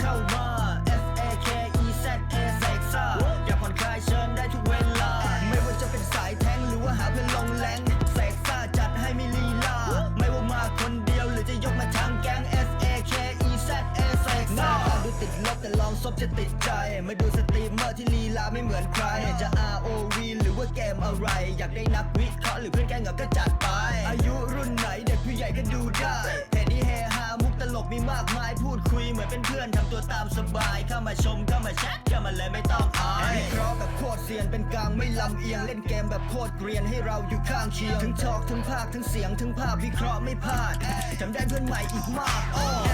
เข้ามา F A K E Z A เสกซ่าอยากผ่อนคลายเชิญได้ทุกเวลา ไม่ว่าจะเป็นสายแทงหรือว่าหาเพื่อนลงแรงเสกซ่าจัดให้ไม่ลีลา ไม่ว่ามาคนเดียวหรือจะยกมาทางแก๊ง F A K E Z A เสกซ่าดูติดลบแต่ลองซบจะติดใจ มาดูสตรีมเมอร์ที่ลีลาไม่เหมือนใคร จะ R O V หรือว่าเกมอะไร อยากได้นักวิเคราะห์หรือเพื่อนแกล้งก็จัดไป อายุรุ่นไหนเด็กผู้ใหญ่ก็ดูได้ กมีมากมายพูดคุยเหมือนเป็นเพื่อนทำตัวตามสบาย เข้ามาชมเข้ามาแชทเข้ามาเลยไม่ต้องอายวิเคราะห์แบบโคตรเซียนเป็นกลางไม่ลำเอียงเล่นเกมแบบโคตรเกรียนให้เราอยู่ข้างเคียงทั้งทอกทั้งภาคทั้งเสียงทั้งภาพวิเคราะห์ไม่พลาดจำได้เพื่อนใหม่อีกมาก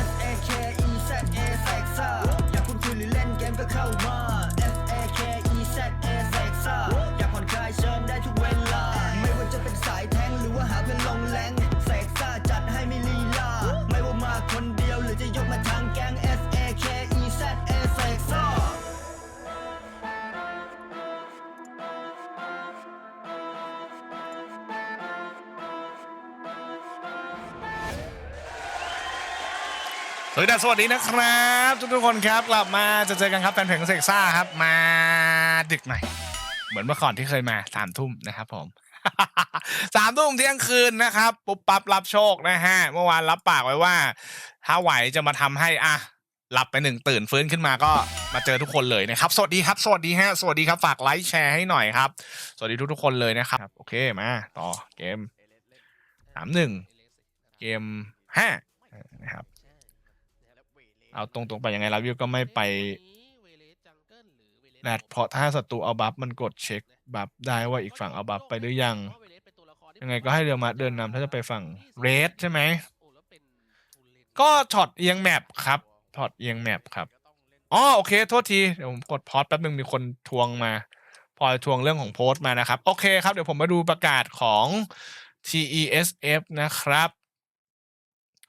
S A K E Z A เซกซ่าอยากพูดคุยหรือเล่นเกมก็เข้ามา สวัสดีครับสวัสดีนะครับ ทุกๆคนครับ กลับมาจะเจอกันครับแฟนเพลงเซ็กซ่าครับ มาดึกหน่อย เหมือนเมื่อก่อนที่เคยมาสามทุ่มนะครับผมสามทุ่มเที่ยงคืนนะครับ ปุ๊บปั๊บรับโชคนะฮะ เมื่อวานรับปากไว้ว่า ถ้าไหวจะมาทำให้อะหลับไปหนึ่งตื่นฟื้นขึ้นมาก็มาเจอทุกคนเลยนะครับ สวัสดีครับ สวัสดีฮะสวัสดีครับฝากไลค์แชร์ให้หน่อยครับ สวัสดีทุกๆคนเลยนะครับ โอเคมาต่อเกมสามหนึ่งเกมห้านะครับ เอาตรงๆไปยังไงลาวิวก็ไม่ไปแรดเพราะถ้าศัตรูเอาบัฟมันกดเช็คบัฟได้ว่าอีกฝั่งเอาบัฟไปหรือยัง ยังไงก็ให้เรียวมาเดินนำถ้าจะไปฝั่งเรดใช่ไหม ก็ช็อตเอียงแมปครับช็อตเอียงแมปครับอ๋อโอเค โทษที เดี๋ยวผมกดพอดแป๊บนึงมีคนทวงมา พอทวงเรื่องของโพสต์มานะครับ โอเคครับ เดี๋ยวผมมาดูประกาศของ TESF นะครับ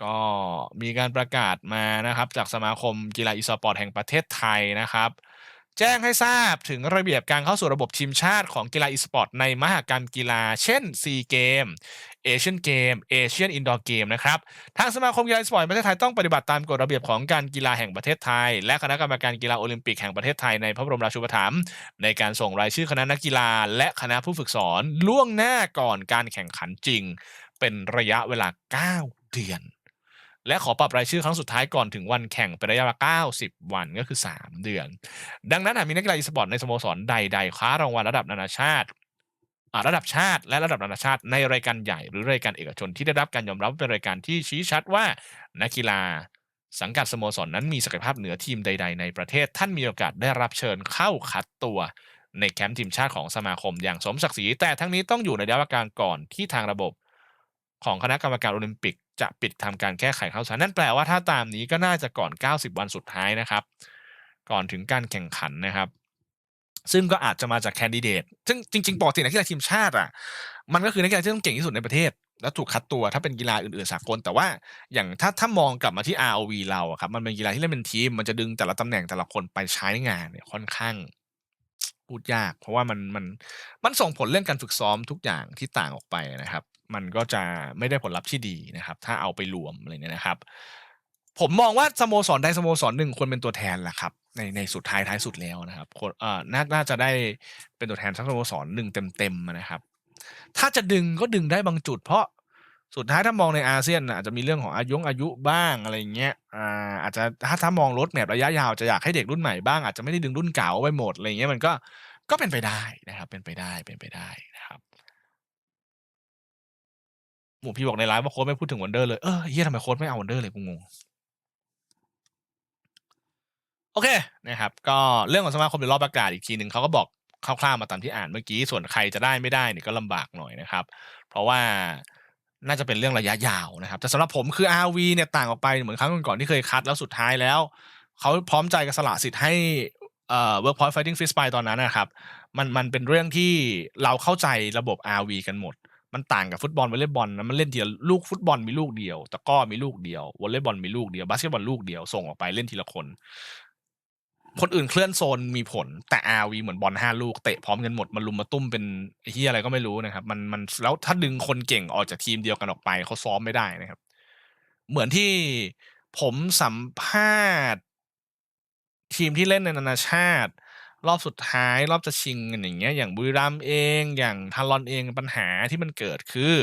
ก็มีการประกาศมานะครับ จากสมาคมกีฬาอีสปอร์ตแห่งประเทศไทยนะครับ แจ้งให้ทราบถึงระเบียบการเข้าสู่ระบบทีมชาติของกีฬาอีสปอร์ตในมหกรรมกีฬา เช่นซีเกมเอเชียนเกมเอเชียนอินดอร์เกมนะครับ ทางสมาคมกีฬาอีสปอร์ตประเทศไทยต้องปฏิบัติตามกฎระเบียบของการกีฬาแห่งประเทศไทย และคณะกรรมการกีฬาโอลิมปิกแห่งประเทศไทยในพระบรมราชูปถัมภ์ในการส่งรายชื่อคณะนักกีฬา และคณะผู้ฝึกสอนล่วงหน้าก่อนการแข่งขันจริง เป็นระยะเวลา 9 เดือน และขอปรับรายชื่อครั้งสุดท้ายก่อนถึงวันแข่งเป็นระยะเวลา90 วันก็คือ 3 เดือน ดังนั้นหากมีนักกีฬาอีสปอร์ตในสโมสรใด ๆ คว้ารางวัลระดับนานาชาติระดับชาติและระดับนานาชาติในรายการใหญ่หรือรายการเอกชนที่ได้รับการยอมรับเป็นรายการที่ชี้ชัดว่านักกีฬาสังกัดสโมสรนั้นมีศักยภาพเหนือทีมใด ๆ ในประเทศ ท่านมีโอกาสได้รับเชิญเข้าคัดตัวในแคมป์ทีมชาติของสมาคมอย่างสมศักดิ์ศรีแต่ทั้งนี้ต้องอยู่ในระยะเวลาการก่อนที่ทางระบบของคณะกรรมการโอลิมปิก จะปิดทำการแก้ไขข้าวสารนั่นแปลว่าถ้าตามนี้ก็น่าจะก่อน 90 วันสุดท้ายนะครับ ก่อนถึงการแข่งขันนะครับ ซึ่งก็อาจจะมาจากแคนดิเดต ซึ่งจริงๆปกตินักกีฬาทีมชาติอะ มันก็คือนักกีฬาที่ต้องเก่งที่สุดในประเทศ แล้วถูกคัดตัวถ้าเป็นกีฬาอื่นๆสากล แต่ว่าอย่างถ้าถ้ามองกลับมาที่ ROV เราอะครับ มันเป็นกีฬาที่เล่นเป็นทีม มันจะดึงแต่ละตำแหน่งแต่ละคนไปใช้งานเนี่ยค่อนข้างพูดยาก เพราะว่ามันมันมันส่งผลเรื่องการฝึกซ้อมทุกอย่างที่ต่างออกไปนะครับ มันก็จะไม่ได้ผลลัพธ์ที่ดีนะครับ ถ้าเอาไปรวมอะไรเนี่ยนะครับ ผมมองว่าสโมสรใดสโมสรหนึ่งควรเป็นตัวแทนแหละครับ ในในสุดท้ายท้ายสุดแล้วนะครับคนเอ่อน่าน่าจะได้เป็นตัวแทนสักสโมสรหนึ่งเต็มๆนะครับ ถ้าจะดึงก็ดึงได้บางจุด เพราะสุดท้ายถ้ามองในอาเซียนอาจจะมีเรื่องของอายุอายุบ้างอะไรเงี้ยอ่าอาจจะถ้าถ้ามองรถแมพระยะยาวจะอยากให้เด็กรุ่นใหม่บ้างอาจจะไม่ได้ดึงรุ่นเก่าไปหมดอะไรเงี้ยมันก็ก็เป็นไปได้นะครับ เป็นไปได้เป็นไปได้นะครับ หมูพี่บอกในไลฟ์ว่าโค้ชไม่พูดถึงวันเดอร์เลยเออเฮียทำไมโค้ชไม่เอาวันเดอร์เลยกูงงโอเคนะครับ ก็เรื่องของสมาคมเดี๋ยวรอประกาศอีกทีหนึ่งเขาก็บอกคร่าวๆมาตามที่อ่านเมื่อกี้ส่วนใครจะได้ไม่ได้เนี่ยก็ลำบากหน่อยนะครับ เพราะว่าน่าจะเป็นเรื่องระยะยาวนะครับ แต่สำหรับผมคือ RV เนี่ยต่างออกไปเหมือนครั้งก่อนๆที่เคยคัดแล้วสุดท้ายแล้วเขาพร้อมใจกับสละสิทธิ์ให้เอ่อ Workpoint Fighting Fist ไปตอนนั้นนะครับ มันมันเป็นเรื่องที่เราเข้าใจระบบ RV กันหมด มันต่างกับฟุตบอลวอลเลย์บอลนะมันเล่นทีละลูกฟุตบอลมีลูกเดียวตะก้อมีลูกเดียววอลเลย์บอลมีลูกเดียวบาสเกตบอลลูกเดียวส่งออกไปเล่นทีละคน คนอื่นเคลื่อนโซนมีผลแต่ RV เหมือนบอลห้าลูกเตะพร้อมกันหมดมาลุมมาตุ้มเป็นเฮียอะไรก็ไม่รู้นะครับ มันมันแล้วถ้าดึงคนเก่งออกจากทีมเดียวกันออกไปเขาซ้อมไม่ได้นะครับ เหมือนที่ผมสัมภาษณ์ ทีมที่เล่นในนานาชาติ รอบสุดท้ายรอบจะชิงกันอย่างเงี้ยอย่างบุรีรัมย์เองอย่างทารอนเองปัญหาที่มันเกิดคือ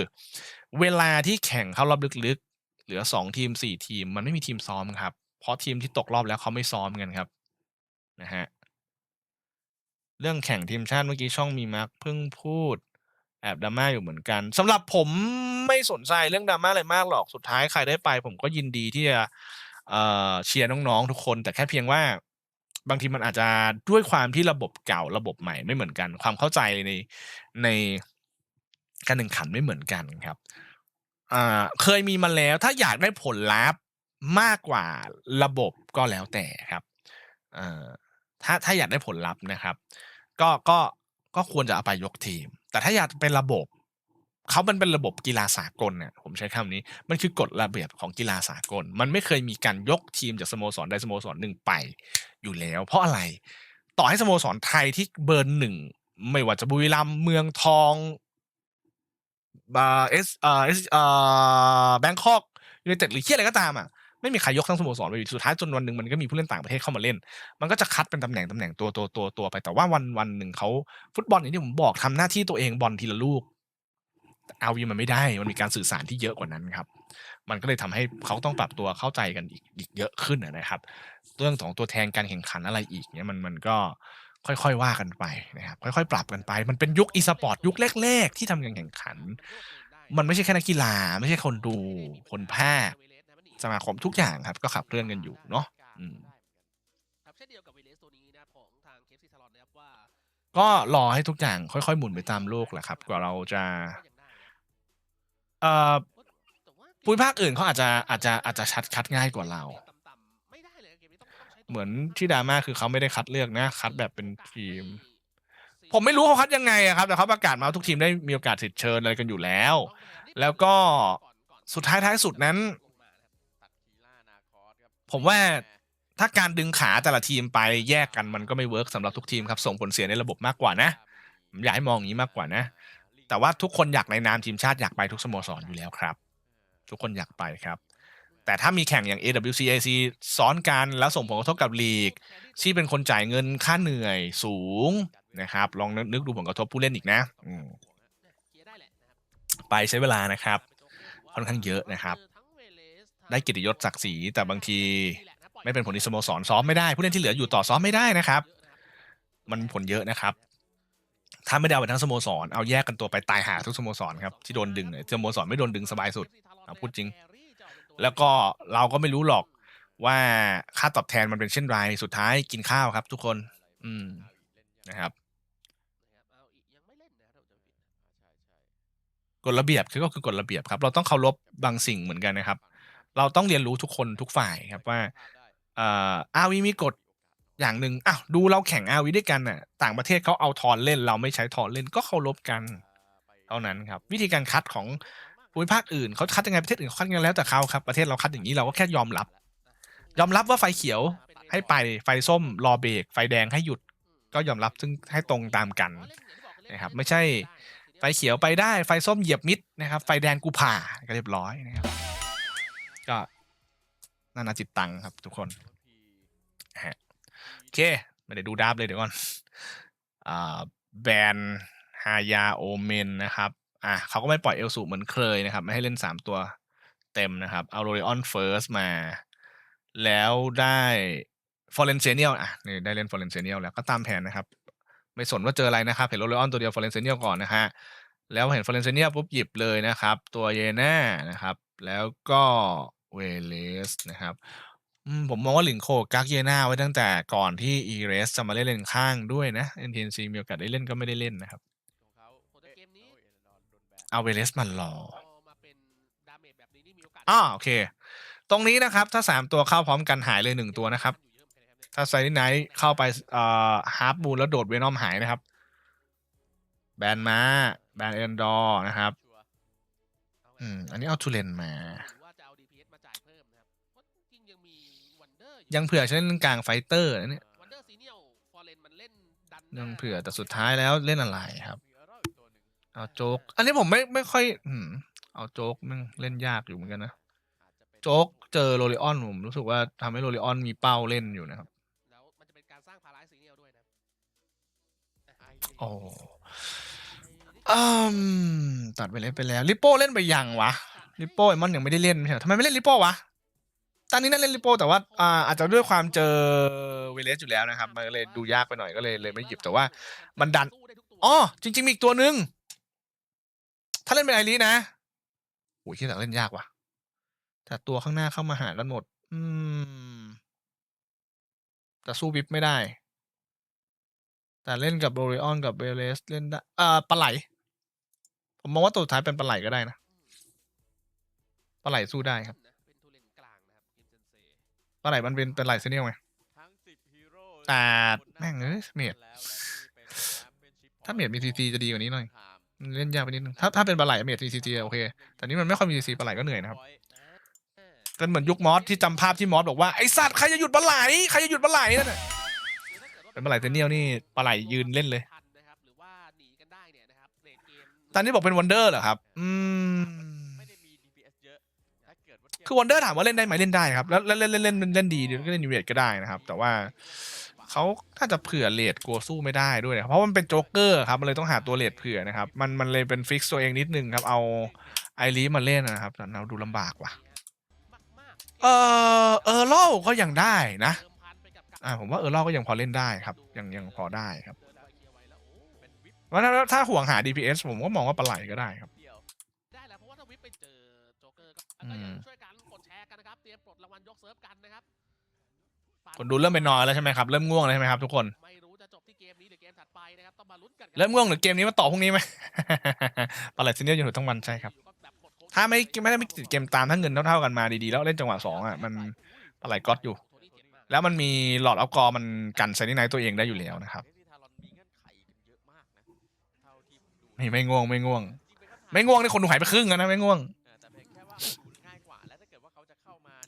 เวลาที่แข่งเข้ารอบลึกๆ เหลือสองทีมสี่ทีม มันไม่มีทีมซ้อมครับ เพราะทีมที่ตกรอบแล้วเขาไม่ซ้อมกันครับนะฮะเรื่องแข่งทีมชาติเมื่อกี้ช่องมีมาร์คเพิ่งพูด แอบดราม่าอยู่เหมือนกันสำหรับผมไม่สนใจเรื่องดราม่าอะไรมากหรอกสุดท้ายใครได้ไป ผมก็ยินดีที่จะเชียร์น้องๆทุกคน แต่แค่เพียงว่า บางทีมันอาจจะด้วยความที่ระบบเก่าระบบใหม่ไม่เหมือนกัน ความเข้าใจในในการแข่งขันไม่เหมือนกันครับอ่าเคยมีมาแล้วถ้าอยากได้ผลลัพธ์มากกว่าระบบก็แล้วแต่ครับอ่อถ้าถ้าอยากได้ผลลัพธ์นะครับ ก็ก็ก็ควรจะเอาไปยกทีม แต่ถ้าอยากเป็นระบบ เขามันเป็นระบบกีฬาสากลเนี่ยผมใช้คำนี้ มันคือกฎระเบียบของกีฬาสากล มันไม่เคยมีการยกทีมจากสโมสรใดสโมสรหนึ่งไปอยู่แล้ว เพราะอะไรต่อให้สโมสรไทยที่เบอร์หนึ่งไม่ว่าจะบุรีรัมย์เมืองทองบาเอสเออเอสเออแบงคอกยูไนเต็ดหรือเที่ยอะไรก็ตามอะไม่มีใครยกทั้งสโมสรไปอยู่สุดท้ายจนวันหนึ่งมันก็มีผู้เล่นต่างประเทศเข้ามาเล่น มันก็จะคัดเป็นตำแหน่งตำแหน่งตัวตัวตัวตัวไปแต่ว่าวันวันหนึ่งเขาฟุตบอลอย่างที่ผมบอกทำหน้าที่ตัวเองบอลทีละลูก อาวีมันไม่ได้มันมีการสื่อสารที่เยอะกว่านั้นครับ มันก็เลยทำให้เขาต้องปรับตัวเข้าใจกันอีกอีกเยอะขึ้นนะครับ เรื่องของตัวแทนการแข่งขันอะไรอีกเนี่ยมันมันก็ค่อยๆว่ากันไปนะครับค่อยๆ ปรับกันไป มันเป็นยุคอีสปอร์ตยุคแรก ๆ ที่ทำการแข่งขัน มันไม่ใช่แค่นักกีฬา ไม่ใช่คนดูคนภาคสมาคมทุกอย่างครับ ก็ขับเคลื่อนกันอยู่เนาะก็รอให้ทุกอย่างค่อยๆ หมุนไปตามโลกแหละครับ กว่าเราจะ เอ่อภูมิภาคอื่นเขาอาจจะอาจจะอาจจะชัดคัดง่ายกว่าเรา เหมือนที่ดราม่าคือเขาไม่ได้คัดเลือกนะ คัดแบบเป็นทีม ผมไม่รู้เขาคัดยังไงอะครับ แต่เขาประกาศมาว่าทุกทีมได้มีโอกาสสิทธิ์เชิญอะไรกันอยู่แล้ว แล้วก็สุดท้ายท้ายสุดนั้น ผมว่าถ้าการดึงขาแต่ละทีมไปแยกกันมันก็ไม่เวิร์กสำหรับทุกทีมครับ ส่งผลเสียในระบบมากกว่านะ ผมอยากให้มองอย่างนี้มากกว่านะ แต่ว่าทุกคนอยากในนามทีมชาติอยากไปทุกสโมสรอยู่แล้วครับ ทุกคนอยากไปครับ แต่ถ้ามีแข่งอย่าง AWCAC ซ้อนกันแล้วส่งผลกระทบกับลีก ที่เป็นคนจ่ายเงินค่าเหนื่อยสูงนะครับ ลองนึกดูผลกระทบผู้เล่นอีกนะไปใช้เวลานะครับ ค่อนข้างเยอะนะครับ ได้กียรติยศศักดิ์ศรีแต่บางทีไม่เป็นผลที่สโมสรซ้อมไม่ได้ ผู้เล่นที่เหลืออยู่ต่อซ้อมไม่ได้นะครับ มันผลเยอะนะครับ ถ้าไม่ได้เอาไปทั้งสโมสร เอาแยกกันตัวไปตายหาทุกสโมสรครับที่โดนดึงเนี่ยสโมสรไม่โดนดึงสบายสุดพูดจริง แล้วก็เราก็ไม่รู้หรอกว่าค่าตอบแทนมันเป็นเช่นไรสุดท้ายกินข้าวครับ ทุกคน อืมนะครับกฎระเบียบคือก็คือกฎระเบียบครับ เราต้องเคารพบางสิ่งเหมือนกันนะครับ เราต้องเรียนรู้ทุกคนทุกฝ่ายครับว่าอ่าวีมีกฎ อย่างหนึ่งอ้าวดูเราแข่งอาวีด้วยกันน่ะต่างประเทศเขาเอาทอนเล่น เราไม่ใช้ทอนเล่นก็เคารพกัน เท่านั้นครับ วิธีการคัดของภูมิภาคอื่นเขาคัดยังไงประเทศอื่นเขาคัดยังไงแล้วแต่เขาครับประเทศเราคัดอย่างนี้เราก็แค่ยอมรับ ยอมรับว่าไฟเขียวให้ไปไฟส้มรอเบรกไฟแดงให้หยุดก็ยอมรับซึ่งให้ตรงตามกันนะครับไม่ใช่ไฟเขียวไปได้ไฟส้มเหยียบมิดนะครับ ไฟแดงกูผ่าก็เรียบร้อยนะครับก็นานาจิตตังครับทุกคน เค ไม่ได้ดูดับเลยเดี๋ยวก่อนอ่าแบนฮายาโอเมนนะครับอะเขาก็ไม่ปล่อยเอลสูเหมือนเคยนะครับ ไม่ให้เล่นสามตัวเต็มนะครับเอาโรเลออนเฟิร์สมา แล้วได้ฟอร์เรนเซเนียลอะนี่ได้เล่นฟอร์เรนเซเนียลแล้วก็ตามแผนนะครับ ไม่สนว่าเจออะไรนะครับ เห็นโรเลออนตัวเดียวฟอร์เรนเซเนียลก่อนนะฮะแล้วเห็นฟอร์เรนเซเนียลปุ๊บหยิบเลยนะครับ ตัวเยน่านะครับ แล้วก็เวเลสนะครับ อืม ผมมองว่าหลิงโคกักเยน่าไว้ตั้งแต่ก่อนที่อีเรสจะมาเล่นเลนข้างด้วยนะ NTNC มีโอกาสได้เล่นก็ไม่ได้เล่นนะครับเอาเวเลสมารออ่าโอเค ตรงนี้นะครับ ถ้าสามตัวเข้าพร้อมกันหายเลยหนึ่งตัวนะครับ ถ้าไซนิไนท์เข้าไปเอ่อฮาร์ปบูลแล้วโดดเวนอมหายนะครับ แบนมาแบนเอนดอร์นะครับ อืม อันนี้เอาทูเลนมา ยังเผื่อฉันเล่นกลางไฟเตอร์นะเนี่ยยังเผื่อแต่สุดท้ายแล้วเล่นอะไรครับ เอาโจ๊ก อันนี้ผมไม่ไม่ค่อยอืมเอาโจ๊กมันเล่นยากอยู่เหมือนกันนะโจ๊กเจอโรเลออนผมรู้สึกว่าทำให้โรเลออนมีเป้าเล่นอยู่นะครับพาราซีเนียลด้วยนะโอ้อืมตัดไปเล่นไปแล้วลิโป้เล่นไปยังวะลิโป้ไอมอนยังไม่ได้เล่นไม่ใช่เหรอทำไมไม่เล่นลิโป้วะ ตอนนี้น่าเล่นลิโปแต่ว่าอ่าอาจจะด้วยความเจอเวเลสอยู่แล้วนะครับ มันก็เลยดูยากไปหน่อยก็เลยเลยไม่หยิบแต่ว่า มันดันอ๋อจริง ๆ มีอีกตัวหนึ่งถ้าเล่นเป็นไอรีนะโอ้ยที่แต่เล่นยากว่ะแต่ตัวข้างหน้าเข้ามาหากันหมด อืม แต่สู้วิปไม่ได้ แต่เล่นกับโรริออนกับเบเลสเล่นได้อ่าปลาไหล ผมมองว่าตัวสุดท้ายเป็นปลาไหลก็ได้นะปลาไหลสู้ได้ครับ ปลาไหลมันเป็นเป็นไหลเซเนียลไงทั้งสิบฮีโร่แต่แม่งเอ้ยเมดถ้าเมดมี CC จะดีกว่านี้หน่อยเล่นยากไปนิดนึงถ้าถ้าเป็นปลาไหลเมดซีซีโอเค แต่นี่มันไม่ค่อยมีซีซีปลาไหลก็เหนื่อยนะครับอ่าเป็นเหมือนยุคมอสที่จำภาพที่มอสบอกว่าไอสัตว์ใครจะหยุดปลาไหลใครจะหยุดปลาไหลนั่นน่ะเป็นปลาไหลเซเนียลนี่ปลาไหลยืนเล่นเลยทันนะครับหรือว่าหนีกันได้เนี่ยนะครับเลดเกมตอนนี้บอกเป็นวันเดอร์เหรอครับ อืมไม่ได้มี DPS เยอะถ้าเกิดว่าเทียบคือวันเดอร์ถามว่าเล่นได้ไหมเล่นได้ครับ แล้วเล่นเล่นเล่นเล่นเล่นดีก็เล่นนิเวตก็ได้นะครับ แต่ว่าเขาน่าจะเผื่อเลดกลัวสู้ไม่ได้ด้วยนะเพราะมันเป็นโจ๊กเกอร์ครับ มันเลยต้องหาตัวเลดเผื่อนะครับ มันมันเลยเป็นฟิกซ์ตัวเองนิดนึงครับ เอาไอรีมาเล่นนะครับแต่เราดูลำบากว่ะมากๆเออเออโลก็ยังได้นะเติมพันไปกับการอ่าผมว่าเออโลก็ยังพอเล่นได้ครับ ยังยังพอได้ครับเดินไปเคลียร์ไว้แล้วโอ้เป็นวิปว่าถ้าถ้าห่วงหา DPS ผมก็มองว่าปลาไหลก็ได้ครับเดียวได้แล้วเพราะว่าถ้าวิปไปเจอโจ๊กเกอร์ก็อืก็มยังช่วย เตรียมปลดรางวัลยกเซิร์ฟกันนะครับคนดูเริ่มเป็นนอนแล้วใช่ไหมครับเริ่มง่วงแล้วใช่ไหมครับทุกคนไม่รู้จะจบที่เกมนี้หรือเกมถัดไปนะครับต้องมาลุ้นกันเริ่มง่วงหรือเกมนี้มาต่อพรุ่งนี้ไหมปลาไหลซีเนียลอยู่ทั้งวันใช่ครับ ถ้าไม่ไม่ได้ไม่ติดเกมตามถ้าเงินเท่าๆกันมาดีๆแล้วเล่นจังหวะสองอะมันปลาไหลก๊อตอยู่ แล้วมันมีหลอดออฟกอร์มันกันไซนิไนตัวเองได้อยู่แล้วนะครับเที่ทารอนมีเงื่อนไขกันเยอะมากนะเท่าที่ผมดูไม่ไม่ง่วงไม่ง่วงจริงๆเป็นคำถาไม่ง่วงนี่คนดูหายไปครึ่งแล้วนะไม่ง่วง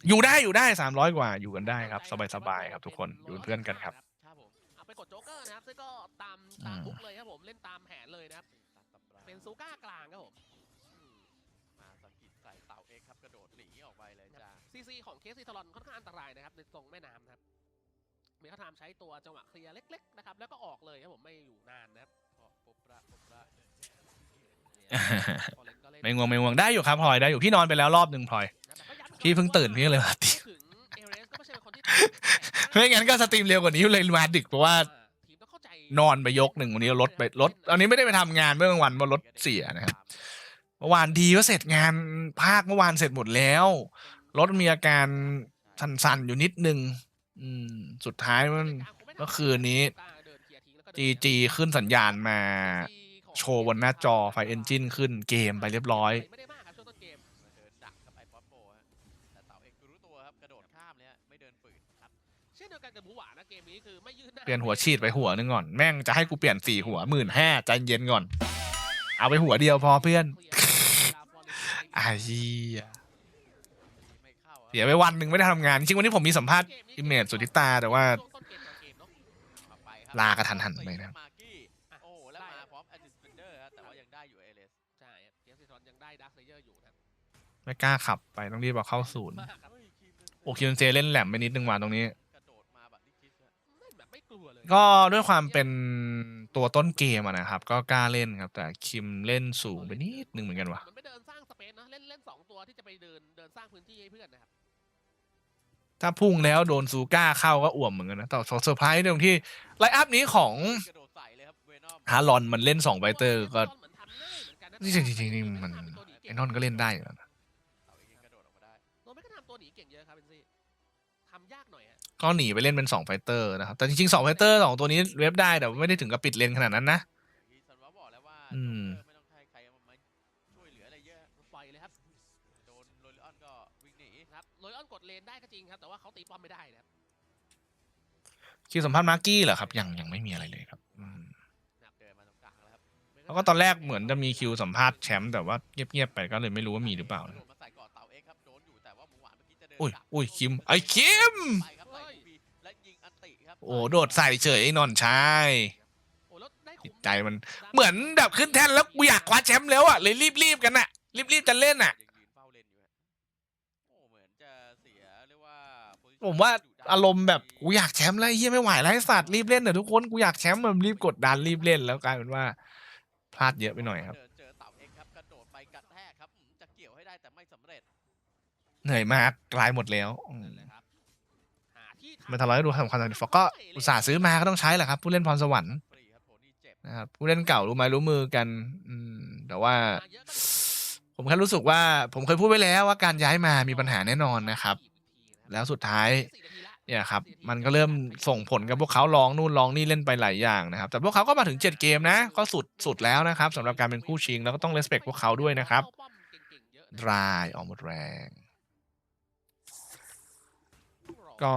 อยู่ได้อยู่ได้สามร้อยกว่าอยู่กันได้ครับ สบายๆครับทุกคนอยู่เป็นเพื่อนกันครับ ครับผมเอาไปกดโจ๊กเกอร์นะครับซึ่งก็ตามอืตามมบุ๊กเลยครับผมเล่นตามแผนเลยนะครับตามตำราเป็นซูก้ากลางครับผมอืมมาสกิดใส่เต่าเอ็กครับกระโดดหนีออกไปเลยจ้าซีซีของเคสซีทารอนค่อนข้างอันตรายนะครับในตรงแม่น้ำนะครับเมคาทามใช้ตัวจังหวะเคลียร์เล็ก ๆ นะครับ แล้วก็ออกเลยครับผมไม่อยู่นานนะครับพอปุ๊บละปุ๊บละพอเล่นก็เล่นไม่ง่วงไม่ง่วงได้อยู่ครับพลอยได้อยู่พี่นอนไปแล้วรอบหนึ่งพลอยนะแต่ก็ย้ำ พี่เพิ่งตื่นพี่ก็เลยมาตีพูดถึงเอเรสก็ไม่ใช่เป็นคนที่ไม่งั้นก็สตรีมเร็วกว่านี้เลยมาดึกเพราะว่าทีมต้องเข้าใจนอนไปยกหนึ่งวันนี้รถไปรถอันนี้ไม่ได้ไปทำงานเมื่อกลางวันเพราะรถเสียนะครับเมื่อวานดีว่าเสร็จงานภาคเมื่อวานเสร็จหมดแล้ว รถมีอาการสั่นๆอยู่นิดนึงอืมสุดท้ายมันเมื่อคืนนี้จีจีขึ้นสัญญาณมาโชว์บนหน้าจอไฟเอนจินขึ้นเกมไปเรียบร้อย เกมนี้คือไม่ยืนหน้าเปลี่ยนหัวฉีดไปหัวนึงก่อน แม่งจะให้กูเปลี่ยนสี่หัวหมื่นห้าใจเย็นก่อน เอาไปหัวเดียวพอเพื่อนไอ้เหี้ยไม่เข้าครับเสียไปวันหนึ่งไม่ได้ทำงาน จริงๆวันนี้ผมมีสัมภาษณ์อิเมจสุธิตาแต่ว่าช่วงต้นเกมกลางเกมเนาะเอาไปครับลากระทันหันไปนะครับมากี้โอ้โหแล้วมาพร้อมแอดดิสเปนเดอร์ฮะแต่ว่ายังได้อยู่เอเลสใช่ครับเกมซีทรอนยังได้ดักเลเยอร์อยู่นะครับไม่กล้าขับไปต้องรีบเอาเข้าศูนย์มากครับเฮ้ยคิมเบนเซโอคิวเจเล่นแหลมไปนิดนึงว่ะตรงนี้ กลัวเลยก็ด้วยความเป็นตัวต้นเกมอะนะครับ ก็กล้าเล่นครับ แต่คิมเล่นสูงไปนิดนึงเหมือนกันว่ะมันไม่เดินสร้างสเปซนะเล่นเล่นสองตัวที่จะไปเดินเดินสร้างพื้นที่ให้เพื่อนนะครับถ้าพุ่งแล้วโดนซูก้าเข้าก็อ่วมเหมือนกันนะแต่เซอร์ไพรส์ตรงที่ไลน์อัพนี้ของกระโดดใส่เลยครับเวนอมฮารอนมันเล่นสองไฟเตอร์ก็เหมือนทำง่ายเหมือนกันนะนี่จริงๆนี่มันไอ้นอนก็เล่นได้อยู่แล้วนะ กหน่อยฮะก็หนีไปเล่นเป็นสองไฟเตอร์นะครับ แต่จริงๆสองไฟเตอร์สองตัวนี้เว็บได้แต่ไม่ได้ถึงกับปิดเลนขนาดนั้นนะที่ซันวาบอกแล้วว่าอืมโจ๊กเกอร์ไม่ต้องใช้ใครมาช่วยเหลืออะไรเยอะปล่อยเลยครับ โดนโรลิออนก็วิ่งหนีครับโรยออนกดเลนได้ก็จริงครับ แต่ว่าเขาตีป้อมไม่ได้นะครับคิวสัมภาษณ์มาร์กี้เหรอครับ ยังยังไม่มีอะไรเลยครับอืมเดินมาตรงกลางแล้วครับแล้วก็ตอนแรกเหมือนจะมีคิวสัมภาษณ์แชมป์แต่ว่าเงียบๆไปก็เลยไม่รู้ว่ามีหรือเปล่าโดนะนมาใส่ก่อนเต่าเอ็กครับโดนอยู่แต่ว่าหมูหวานเมื่อกี้จะเดินอุ้ยดักอุ้ยคิมไอ้คิม ไปครับใส่ลูกบีและยิงอันติครับ โอ้โดดใส่เฉยไอ้นอนชายจิตใจมันเหมือนแบบขึ้นแท่นแล้วกูอยากคว้าแชมป์แล้วอะเลยรีบๆกันน่ะรีบๆจะเล่นอะยังยืนเฝ้าเล่นอยู่ฮะผมว่าอารมณ์แบบกูอยากแชมป์แล้วเฮียไม่ไหวแล้วไอ้สัตว์รีบเล่นเถอะทุกคนกูอยากแชมป์แบบรีบกดดันรีบเล่นแล้วกลายเป็นว่าพลาดเยอะไปหน่อยครับเจอเต่าเอ็กครับกระโดดไปกระแทกครับจะเกี่ยวให้ได้แต่ไม่สำเร็จ เหนื่อยมากกลายหมดแล้ว มนั่นแหละครับหาที่ไม่ทะเลาะให้ดูสำคัญสำคัญก็อุตส่าห์ซื้อมาก็ต้องใช้แหละครับ ผู้เล่นพรสวรรค์ฟรีครับโทนี่เจ็บนะครับผู้เล่นเก่ารู้ไม้รู้มือกัน อืมแต่ว่าหเยอะก็ผมแค่รู้สึกว่า ผมเคยพูดไว้แล้วว่าการย้ายมามีปัญหาแน่นอนนะครับ แล้วสุดท้ายเนี่ยครับ มันก็เริ่มส่งผลกับพวกเขาลองนู่นลองนี่เล่นไปหลายอย่างนะครับ แต่พวกเขาก็มาถึง 7 เกมนะ ก็สุดสุดแล้วนะครับสำหรับการเป็นคู่ชิงแล้วก็ต้องเลสเ c t พวกเขาด้วยนะครับ ดรายออกหมดแรง ก็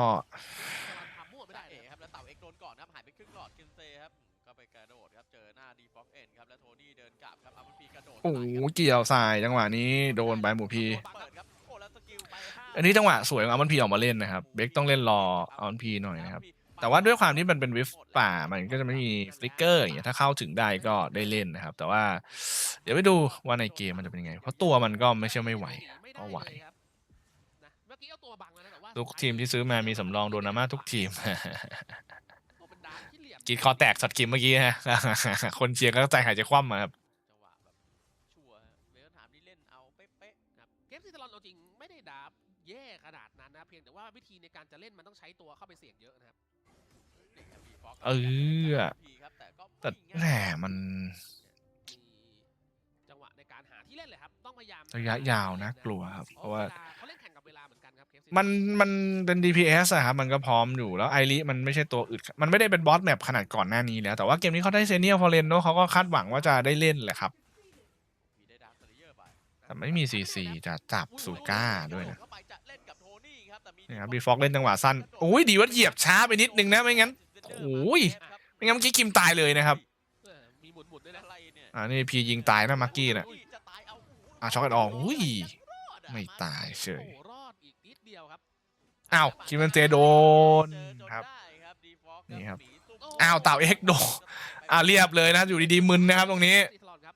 จ่าเอ๋ครับแล้วเต่าเอ็กโดนก่อนครับหายไปครึ่งหลอดคินเซครับอืมก็ไปกระโดดครับเจอหน้าดีฟ็อกเอ็นครับแล้วโทนี่เดินกลับครับอามันพีกระโดดโอ้โหเกี่ยวสายจังหวะนี้โดนไปหมูพี เปิดครับโอ้แล้วสกิลไปห้าอันนี้จังหวะสวยของอามันพีออกมาเล่นนะครับ เบคต้องเล่นรออามันพีหน่อยนะครับ แต่ว่าด้วยความที่มันเป็นวิฟป่ามันก็จะไม่มีฟลิกเกอร์อย่างเงี้ยถ้าเข้าถึงได้ก็ได้เล่นนะครับ แต่ว่าเดี๋ยวไปดูว่าในเกมมันจะเป็นยังไง เพราะตัวมันก็ไม่ใช่ไม่ไหวก็ไหวเมื่อกี้เอาตัวบังแล้วนะแต่ว่า ทุกทีมที่ซื้อมามีสำรองโดนาม่าทุกทีมโอ้เป็นดาร์กที่เหลี่ยมกรีดคอแตกสัตว์กิมเมื่อกี้ฮะ คนเชียร์ก็ใจหายใจคว่ำมาครับจังหวะแบบชัวร์ฮะเวลถามที่เล่นเอาเป๊ะๆครับเกมซีตลอนเอาจริงไม่ได้ดาร์กแย่ขนาดนั้นนะเพียงแต่ว่าวิธีในการจะเล่นมันต้องใช้ตัวเข้าไปเสี่ยงเยอะนะครับเออแต่แหมมันมีจังหวะในการหาที่เล่นเลยครับต้องพยายามระยะยาวนะกลัวครับ เพราะว่าเขาเล่นแข่งกับเวลาเห มือนกันครับ KFC มันมันเป็น DPS อะครับมันก็พร้อมอยู่แล้วไอริมันไม่ใช่ตัวอึดมันไม่ได้เป็นบอสแมปขนาดก่อนหน้านี้แล้ว แต่ว่าเกมนี้เขาได้เซเนียร์ฟอร์เรนโนเขาก็คาดหวังว่าจะได้เล่นแหละครับมีได้ดาร์คเลเยอร์ไปแต่ไม่มีซีซีจะจับซูก้าด้วยนะเข้าไปจะเล่นกับโทนี่ครับแต่มีนี่ครับบีฟอกเล่นจังหวะสั้นโอ้ยดีว่าเหยียบช้าไปนิดนึงนะไม่งั้นโอ้ยไม่งั้นเมื่อกี้คิมตายเลยนะครับเออมีหมุนหมุนๆด้วยนะอะไรเนี่ยอ่านี่พียิงตายนะมักกี้น่ะอุ้ยจะตายเอาอะช็อกกันออกอุ้ยไม่ตายเฉย อ้าวคิมเบนเจโดนเจอจครับได้ครับ Default นี่ครับหมีซุ่มอ้าวเต่าเอ็กโดนอ่าเรียบเลยนะ อยู่ดีๆมึนนะครับตรงนี้ซีตลอนครับ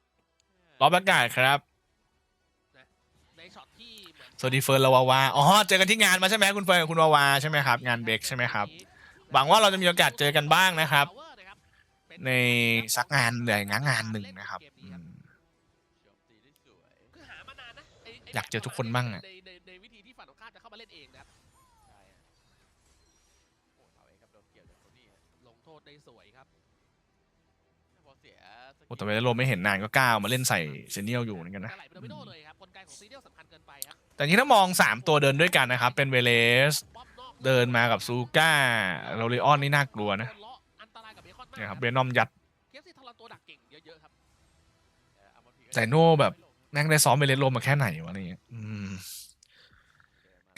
รอบประกาศครับในช็อตที่เหมือนสวัสดีเฟิร์นลาวาวาอ๋อเจอกันที่งานมาใช่ไหมคุณเฟิร์นกับคุณวาวาใช่ไหมครับ งานเบรกใช่ไหมครับ หวังว่าเราจะมีโอกาสเจอกันบ้างนะครับ ในสักงานใหญ่งานงานหนึ่งนะครับอืมโจมตีได้สวยคือหามานานนะไไอยากเจอทุกคนบ้างอะในในในวิธีที่ฝั่งตรงข้ามจะเข้ามาเล่นเองนะครับ ษได้สวยครับพอเสียสกิลโอ้แต่เวลาโรมไม่เห็นนานก็กล้าเอามาเล่นใส่เซเนียลอยู่เหมือนกันนะแต่ไหลไปโดมิโนเลยครับกลไกของซีเรียลสำคัญเกินไปครับแต่นี้ถ้ามอง 3 ตัวเดินด้วยกันนะครับ เป็นเวเลสป้อมนอกเดินมากับซูก้าโรเลออนนี่น่ากลัวนะโดเลาอันตรายกับเบคอนมากเนี่ยครับเบนอมยัด เคฟซีทอรันตัวดักเก่งเยอะๆครับเอ่อเอามาพีก็แต่โน่แบบ แม่งได้ซ้อมเวเลสโรมมาแค่ไหนวะนี่อืม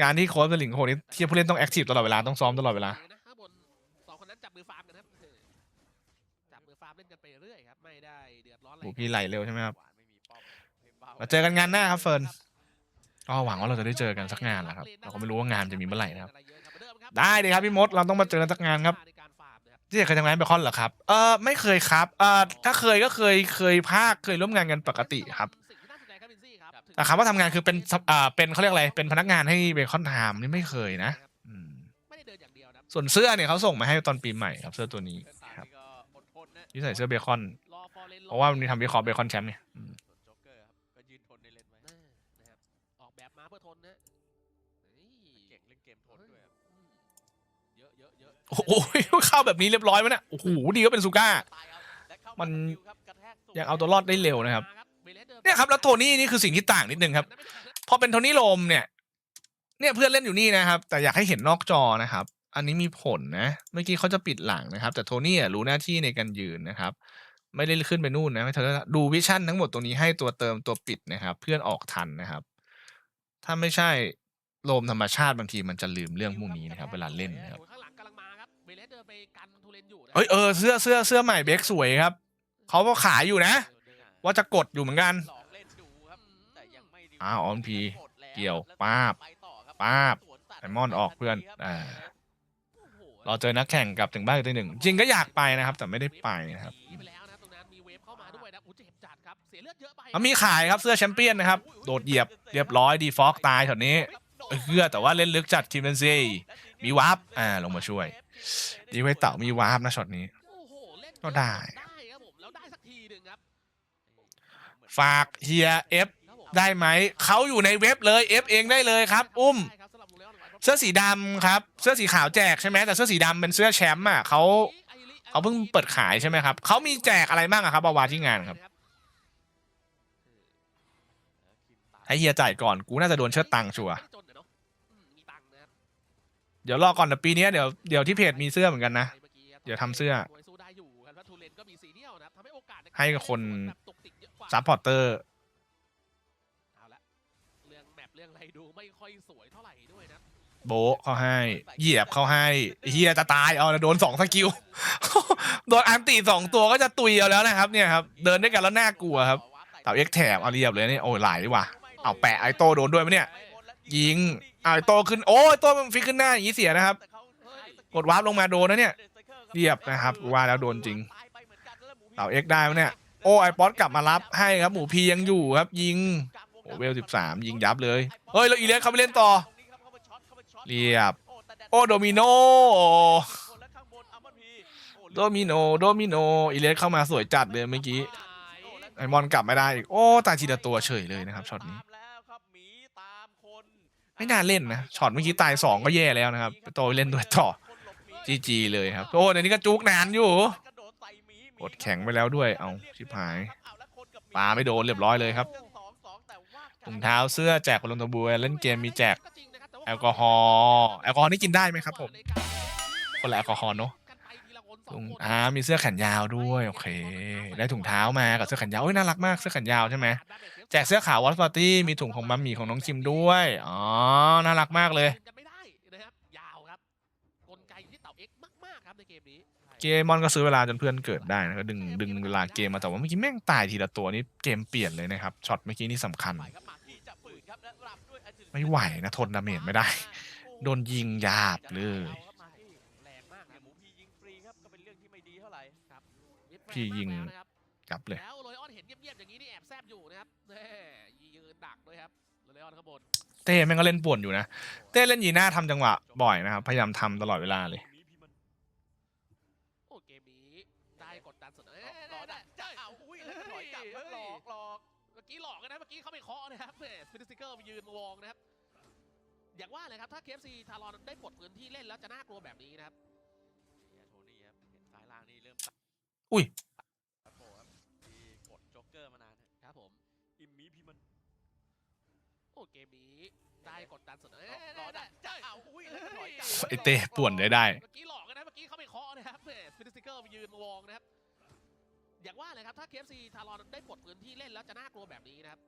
การที่โค้ชเป็นหลิงโคนี่ที่ผู้เล่นต้องแอคทีฟตลอดเวลาต้องซ้อมตลอดเวลาน โอ้พี่ไหลเร็วใช่ไหมครับหวานไม่มีป้อมเพมบ้าเจอกันงานหน้าครับเฟิร์นก็หวังว่าเราจะได้เจอกันสักงานแหละครับเราก็ไม่รู้ว่างานจะมีเมื่อไหร่นะครับ ได้เลยครับพี่มดเราต้องมาเจอกันสักงานครับที่เคยทำงานเบคอนเหรอครับเออไม่เคยครับเออถ้าเคยก็เคยเคยภาคเคยร่วมงานกันปกติครับแต่คำว่าทำงานคือเป็นสับอ่าเป็นเขาเรียกอะไรเป็นพนักงานให้เบคอนไทม์นี่ไม่เคยนะส่วนเสื้อเนี่ยเขาส่งมาให้ตอนปีใหม่ครับเสื้อตัวนี้ครับที่ใส่เสื้อเบคอน เรนเพราะว่ามันมีทำวิเคราะห์เบคอนแชมป์เนี่ยอืมส่วนโจ๊กเกอร์ครับก็ยืนทนในเลนไว้น่านะครับออกแบบมาเพื่อทนนะนี่เก่งเล่นเกมทนด้วยครับอืมเยอะเยอะเยอะโอ้โหเข้าแบบนี้เรียบร้อยไหมเนี่ยโอ้โหดีก็เป็นซูก้า ตายเอาและเข้ามันสกิลครับกระแทกสวยังเอาตัวรอดได้เร็วนะครับมาเวเลสดิเนี่ยครับแล้วโทนี่นี่คือสิ่งที่ต่างนิดนึงครับพอเป็นโทนี่โรมเนี่ย เนี่ยเพื่อนเล่นอยู่นี่นะครับ แต่อยากให้เห็นนอกจอนะครับ อันนี้มีผลนะ เมื่อกี้เขาจะปิดหลังนะครับ แต่โทนี่อะรู้หน้าที่ในการยืนนะครับ ไม่ได้ขึ้นไปนู่นนะไม่เธอดูวิชั่นทั้งหมดตรงนี้ให้ตัวเติมตัวปิดนะครับ เพื่อนออกทันนะครับ ถ้าไม่ใช่โรมธรรมชาติบางทีมันจะลืมเรื่องพวกนี้นะครับ เวลาเล่นนะครับโอ้ยข้างหลังกำลังมาครับเวเลสเดินไปกันทูเลนอยู่นะเอ้ยเออเสื้อเสื้อเสื้อใหม่เบคสวยครับเขาก็ขายอยู่นะ ว่าจะกดอยู่เหมือนกันลองเล่นดูครับแต่ยังไม่ดีอ้าวออนพีหมดแล้วเกี่ยวแล้วป้าบไปต่อครับป้าบสวนตัดไดมอนด์ออกเพื่อนครับอ่าโอ้โหเราเจอนักแข่งกลับถึงบ้านอีกทีหนึ่งจริงก็อยากไปนะครับ แต่ไม่ได้ไปนะครับ มันมีขายครับเสื้อแชมเปี้ยนนะครับ โดดเหยียบเรียบร้อยดีฟอกตายแถวนี้เออแต่ว่าเล่นลึกจัดทีมเบนซีมีวาร์ปอ่าลงมาช่วย ดีไว้เต่ามีวาร์ปนะช็อตนี้ ก็ได้ไดดฝากเฮียเอฟได้ไหม เขาอยู่ในเว็บเลยเอฟเองได้เลยครับ อุ้ม เสื้อสีดำครับ เสื้อสีขาวแจกใช่ไหมแต่เสื้อสีดำเป็นเสื้อแชมป์อะเขาเขาเพิ่งเปิดขายใช่ไหมครับเขามีแจกอะไรบ้างครับบาวาที่งานครับ เฮียจ่ายก่อนกูน่าจะโดนเชิดตังค์ชัวร์ไม่ได้จนอะเนาะอืมมีตังค์นะครับเดี๋ยวรอก่อนนะปีเนี้ยเดี๋ยวเดี๋ยวที่เพจมีเสื้อเหมือนกันนะ เดี๋ยวทำเสื้อมวยสู้ได้อยู่ครับแล้วทูเลนก็มีสีเดียวนะครับทำให้โอกาสในการให้กับคนแบบตุกติกเยอะกว่าซัพพอร์เตอร์เอาละเรื่องแมปเรื่องอะไรดูไม่ค่อยสวยเท่าไหร่ด้วยนะโบะเขาให้ เหยียบเขาให้เฮียจะตายเอานะโดนสองสกิล โดนอันตีสองตัวก็จะตุยเอาแล้วนะครับเนี่ยครับ เดินด้วยกันแล้วน่ากลัวครับเต่าเอ็กแถบเอาเรียบเลยนี่โอ้ยไหลว่ะ เอาแปะไอโต้โดนด้วยไหมเนี่ย ยิงเอาไอโต้ขึ้นโอ้ยโต้มันฟิกขึ้นหน้าอย่างนี้เสียนะครับ กดวาร์ปลงมาโดนนะเนี่ยเรียบนะครับว่าแล้วโดนจริงเต่าเอ็กได้ไหมเนี่ยโอ้ไอป๊อตกลับมารับให้ครับหมูพียังอยู่ครับ ยิงโอ้เวลสิบสามยิงยับเลยเฮ้ยแล้วอีเล็กเขาไปเล่นต่อ เรียบ โอ้โดมิโนโดมิโนโดมิโนอีเล็กเข้ามาสวยจัดเลยเมื่อกี้ไอมอนกลับไม่ได้อีกโอ้ตายทีละตัวเฉยเลยนะครับช็อตนี้ ไม่น่าเล่นนะช็อตเมื่อกี้ตายสองก็แย่แล้วนะครับไปโตเล่นด้วยต่อจีจีเลยครับ โอ้เดี๋ยวนี้ก็จุกนานอยู่กดแข็งไปแล้วด้วยเอาชิบหายปาไม่โดนเรียบร้อยเลยครับถุงเท้าเสื้อแจกคนลงตะบียเล่นเกมมีแจกแอลกอฮอล์แอลกอฮอล์นี่กินได้ไหมครับผมคนละแอลกอฮอล์เนาะ ถุงอ่ามีเสื้อแขนยาวด้วยโอเค ได้ถุงเท้ามากับเสื้อแขนยาวโอ้ยน่ารักมากเสื้อแขนยาวใช่ไหมแจกเสื้อขาววอตปาร์ตี้มีถุงของมัมมี่ของน้องคิมด้วยอ๋อน่ารักมากเลย จะไม่ได้นะครับยาวครับกลไกที่เต่าเอ็กมากๆครับในเกมนี้เกมมอนก็ซื้อเวลาจนเพื่อนเกิดได้นะก็ดึงดึงเวลาเกมมาแต่ว่าเมื่อกี้แม่งตายทีละตัวนี่เกมเปลี่ยนเลยนะครับช็อตเมื่อกี้นี่สำคัญ ไม่ไหวนะทนดาเมจไม่ได้ โดนยิงหยาบเลย พี่ยิงมากแล้วนะครับกลับเลย แล้วโรยออนเห็นเงียบๆอย่างนี้นี่แอบแซบอยู่นะครับแน่ยืนดักด้วยครับโรยออนข้างบนเต้แม่งก็เล่นป่วนอยู่นะ เต้เล่นยีน่าทำจังหวะบ่อยนะครับ พยายามทำตลอดเวลาเลย โอ้เกมนี้ได้กดดันสุดเอ้ยรอได้ได้ได้จะเอาอุ้ยแล้วถอยกลับแล้วหลอกหลอกเมื่อกี้หลอกกันนะเมื่อกี้เขาไปเคาะนะครับแหมสปินสติกเกอร์มายืนมาวองนะครับ อย่างว่าเลยครับถ้า KFC ทารอนได้ปลดพื้นที่เล่นแล้วจะน่ากลัวแบบนี้นะครับ อุ้ยครับผมครับที่กดโจ๊กเกอร์มานานฮะครับผมอิมมีพีมัน โอ้เกมนี้ได้กดดันสุดเอ้ยรอได้ได้จะเอาอุ้ยแล้วถอยกลับไอเต้ป่วนได้ได้ เมื่อกี้หลอกกันนะเมื่อกี้เขาไปเคาะนะครับแหมสปินสติกเกอร์มายืนมาวองนะครับ อย่างว่าเลยครับถ้า KFC ทารอนได้ปลดพื้นที่เล่นแล้วจะน่ากลัวแบบนี้นะครับ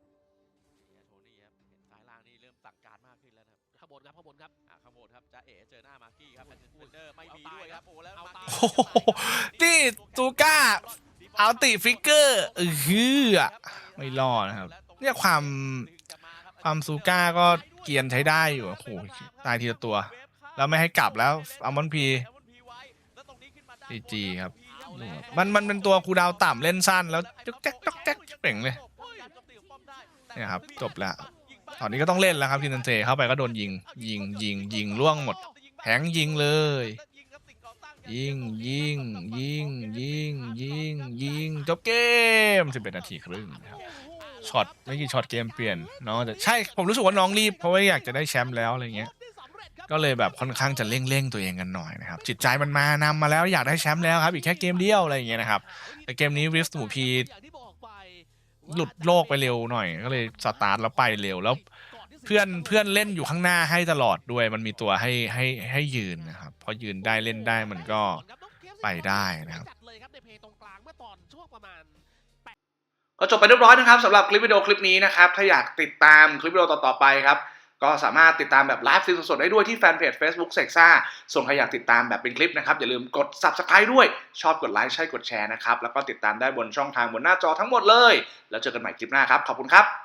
ายล่างนี่เริ่มสั่งการมากขึ้นแล้วนะครับข้างบนครับข้างบนครับอะข้างบนครับจ้าเอ๋เจอหน้ามาร์กี้ครับแอนเดอร์ไม่มีเอาตายด้วยครับโอ้แล้วเอามาร์ตายกี้โอ้โหนี่ตูก้าเอาติฟิกเกอร์เออฮืออะไม่รอดนะครับ เนี่ยความความซูก้าก็เกรียนใช้ได้อยู่โอ้โหตายทีละตัว แล้วไม่ให้กลับแล้วอัลมอนพีจีจีครับ มันมันเป็นตัวคูลดาวน์ต่ำเล่นสั้นแล้วจ๊กแจ๊กจ๊กแจ๊กเป่งเลยเนี่ยครับ จบแล้ว ตอนนี้ก็ต้องเล่นแล้วครับคินเซนเซเข้าไปก็โดนยิง ยิงยิงยิงล่วงหมดแผงยิงเลย ยิงยิงยิงยิงยิงยิงจบเกม11นาทีครึ่งนะครับช็อตไม่กี่ช็อตเกมเปลี่ยนน้องแต่ใช่ผมรู้สึกว่าน้องรีบเพราะว่าอยากจะได้แชมป์แล้วอะไรเงี้ยก็เลยแบบค่อนข้างจะเร่งเร่งๆตัวเองกันหน่อยนะครับจิตใจมันมานำมาแล้วอยากได้แชมป์แล้วครับอีกแค่เกมเดียวอะไรอย่างเงี้ยนะครับแต่เกมนี้ริฟต์หมูพี หลุดโลกไปเร็วหน่อย ก็เลยสตาร์ทแล้วไปเร็วแล้ว เพื่อนเพื่อนเล่นอยู่ข้างหน้าให้ตลอดด้วย มันมีตัวให้ให้ให้ยืนนะครับพอยืนได้เล่นได้มันก็ไปได้นะครับก็จบไปเรียบร้อยนะครับสำหรับคลิปวิดีโอคลิปนี้นะครับ ถ้าอยากติดตามคลิปวิดีโอต่อๆไปครับ ก็สามารถติดตามแบบไลฟ์สดๆได้ด้วยที่แฟนเพจ Facebook เซกซ่าส่วนใครอยากติดตามแบบเป็นคลิปนะครับ อย่าลืมกด Subscribe ด้วย ชอบกดไลค์ใช่กดแชร์นะครับ แล้วก็ติดตามได้บนช่องทางบนหน้าจอทั้งหมดเลย แล้วเจอกันใหม่คลิปหน้าครับ ขอบคุณครับ